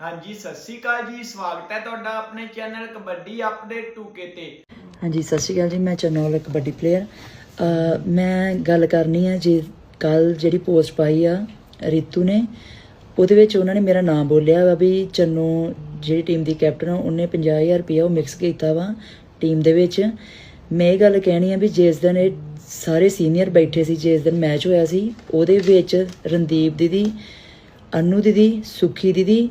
ਹਾਂਜੀ, ਸਤਿ ਸ਼੍ਰੀ ਅਕਾਲ ਜੀ, ਸਵਾਗਤ ਹੈ ਤੁਹਾਡਾ ਆਪਣੇ ਚੈਨਲ ਕਬੱਡੀ ਅਪਡੇਟ 2K ਤੇ। ਹਾਂਜੀ, ਸਤਿ ਸ਼੍ਰੀ ਅਕਾਲ ਜੀ, ਮੈਂ ਚਰਨੋਲ ਕਬੱਡੀ ਪਲੇਅਰ ਮੈਂ ਗੱਲ ਕਰਨੀ ਹੈ ਜੇ, ਕੱਲ ਜਿਹੜੀ ਪੋਸਟ ਪਾਈ ਆ, ਰੀਤੂ ਨੇ, ਉਹਦੇ ਵਿੱਚ ਉਹਨਾਂ ਨੇ ਮੇਰਾ ਨਾਮ ਬੋਲਿਆ ਵਾ ਵੀ ਚੰਨੂ ਜਿਹੜੀ ਟੀਮ ਦੀ ਕੈਪਟਨ ਆ, ਉਹਨੇ 50000 ਰੁਪਇਆ ਉਹ ਮਿਕਸ ਕੀਤਾ ਵਾ ਟੀਮ ਦੇ ਵਿੱਚ। ਮੈਂ ਇਹ ਗੱਲ ਕਹਿਣੀ ਆ ਵੀ ਜਿਸ ਦਿਨ ਇਹ ਸਾਰੇ ਸੀਨੀਅਰ ਬੈਠੇ ਸੀ, ਜਿਸ ਦਿਨ ਮੈਚ ਹੋਇਆ ਸੀ, ਉਹਦੇ ਵਿੱਚ ਰਣਦੀਪ ਦੀਦੀ, ਅਨੂ ਦੀਦੀ, ਸੁਖੀ ਦੀਦੀ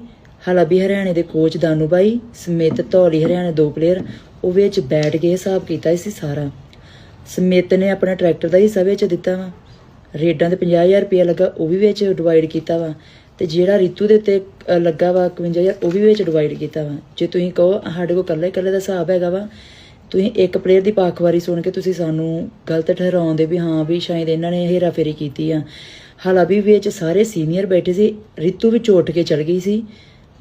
ਹਲਾਬੀ ਹਰਿਆਣੇ ਦੇ ਕੋਚ ਦਾਨੂ ਬਾਈ ਸਮਿਤ ਧੌਲੀ ਹਰਿਆਣੇ ਦੋ ਪਲੇਅਰ ਉਹ ਵਿੱਚ ਬੈਠ ਕੇ ਹਿਸਾਬ ਕੀਤਾ ਸੀ ਸਾਰਾ। ਸਮਿਤ ਨੇ ਆਪਣਾ ਟਰੈਕਟਰ ਦਾ ਹਿੱਸਾ ਵਿੱਚ ਦਿੱਤਾ ਵਾ। ਰੇਡਾਂ ਤੇ 50000 ਰੁਪਏ ਲੱਗਾ, ਉਹ ਵੀ ਵਿੱਚ ਡਿਵਾਈਡ ਕੀਤਾ ਵਾ। ਤੇ ਜਿਹੜਾ ਰਿਤੂ ਦੇ ਉੱਤੇ ਲੱਗਾ ਵਾ 51000 ਉਹ ਵੀ ਵਿੱਚ ਡਿਵਾਈਡ ਕੀਤਾ ਵਾ। ਜੇ ਤੁਸੀਂ ਕਹੋ, ਸਾਡੇ ਕੋਲ ਇਕੱਲੇ ਇਕੱਲੇ ਦਾ ਹਿਸਾਬ ਹੈਗਾ ਵਾ, ਤੁਸੀਂ ਇੱਕ ਪਲੇਅਰ ਦੀ ਪਾਖਵਾਰੀ ਸੁਣ ਕੇ ਤੁਸੀਂ ਸਾਨੂੰ ਗਲਤ ਠਹਿਰਾਉਂਦੇ ਵੀ ਹਾਂ ਵੀ ਸ਼ਾਇਦ ਇਹਨਾਂ ਨੇ ਹੇਰਾਫੇਰੀ ਕੀਤੀ ਆ। ਹਾਲਾਂਕਿ ਵਿੱਚ ਸਾਰੇ ਸੀਨੀਅਰ ਬੈਠੇ ਸੀ, ਰਿਤੂ ਵੀ ਚੋਟ ਕੇ ਚਲ ਗਈ ਸੀ।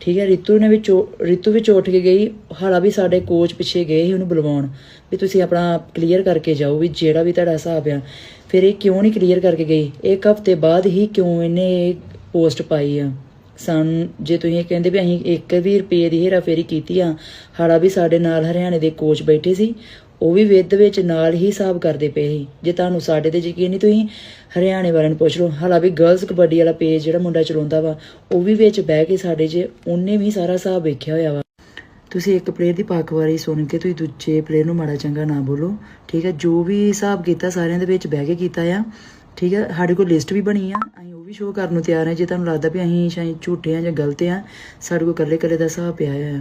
ਠੀਕ ਹੈ, ਰਿਤੂ ਨੇ ਵਿੱਚ ਰੀਤੂ ਵਿੱਚ ਉੱਠ ਕੇ ਗਈ, ਹਾਲਾ ਵੀ ਸਾਡੇ ਕੋਚ ਪਿੱਛੇ ਗਏ ਸੀ ਉਹਨੂੰ ਬੁਲਵਾਉਣ, ਵੀ ਤੁਸੀਂ ਆਪਣਾ ਕਲੀਅਰ ਕਰਕੇ ਜਾਓ ਵੀ ਜਿਹੜਾ ਵੀ ਤੁਹਾਡਾ ਹਿਸਾਬ ਆ। ਫਿਰ ਇਹ ਕਿਉਂ ਨਹੀਂ ਕਲੀਅਰ ਕਰਕੇ ਗਈ? ਇੱਕ ਹਫ਼ਤੇ ਬਾਅਦ ਹੀ ਕਿਉਂ ਇਹਨੇ ਇਹ ਪੋਸਟ ਪਾਈ ਆ? ਸਾਨੂੰ, ਜੇ ਤੁਸੀਂ ਇਹ ਕਹਿੰਦੇ ਵੀ ਅਸੀਂ 1 ਵੀ ਰੁਪਏ ਦੀ ਹੇਰਾਫੇਰੀ ਕੀਤੀ ਆ, ਹਾਲਾ ਵੀ ਸਾਡੇ ਨਾਲ ਹਰਿਆਣੇ ਦੇ ਕੋਚ ਬੈਠੇ ਸੀ ਉਹ ਵੀ ਵਿਦ ਵਿੱਚ ਨਾਲ ਹੀ ਹਿਸਾਬ ਕਰਦੇ ਪਏ ਸੀ। ਜੇ ਤੁਹਾਨੂੰ ਸਾਡੇ ਤੇ ਯਕੀਨ ਨਹੀਂ, ਤੁਸੀਂ ਹਰਿਆਣੇ ਵਾਲਿਆਂ ਨੂੰ ਪੁੱਛ ਲਓ। ਹਾਲਾ ਵੀ ਗਰਲਸ ਕਬੱਡੀ ਵਾਲਾ ਪੇਜ ਜਿਹੜਾ ਮੁੰਡਾ ਚਲਾਉਂਦਾ ਵਾ, ਉਹ ਵੀ ਵਿੱਚ ਬਹਿ ਕੇ ਸਾਡੇ 'ਚ ਉਹਨੇ ਵੀ ਸਾਰਾ ਹਿਸਾਬ ਵੇਖਿਆ ਹੋਇਆ ਵਾ। ਤੁਸੀਂ ਇੱਕ ਪਲੇਅਰ ਦੀ ਪਾਕਵਾਰੀ ਸੁਣ ਕੇ ਤੁਸੀਂ ਦੂਜੇ ਪਲੇਅਰ ਨੂੰ ਮਾੜਾ ਚੰਗਾ ਨਾ ਬੋਲੋ, ਠੀਕ ਹੈ? ਜੋ ਵੀ ਹਿਸਾਬ ਕੀਤਾ ਸਾਰਿਆਂ ਦੇ ਵਿੱਚ ਬਹਿ ਕੇ ਕੀਤਾ ਆ, ਠੀਕ ਹੈ? ਸਾਡੇ ਕੋਲ ਲਿਸਟ ਵੀ ਬਣੀ ਆ, ਅਸੀਂ ਉਹ ਵੀ ਸ਼ੋਅ ਕਰਨ ਨੂੰ ਤਿਆਰ ਹਾਂ ਜੇ ਤੁਹਾਨੂੰ ਲੱਗਦਾ ਵੀ ਅਸੀਂ ਸ਼ਾਇਦ ਝੂਠੇ ਆ ਜਾਂ ਗਲਤ ਆ, ਸਾਡੇ ਕੋਲ ਇਕੱਲੇ ਇਕੱਲੇ ਦਾ ਹਿਸਾਬ ਪਿਆ ਆ।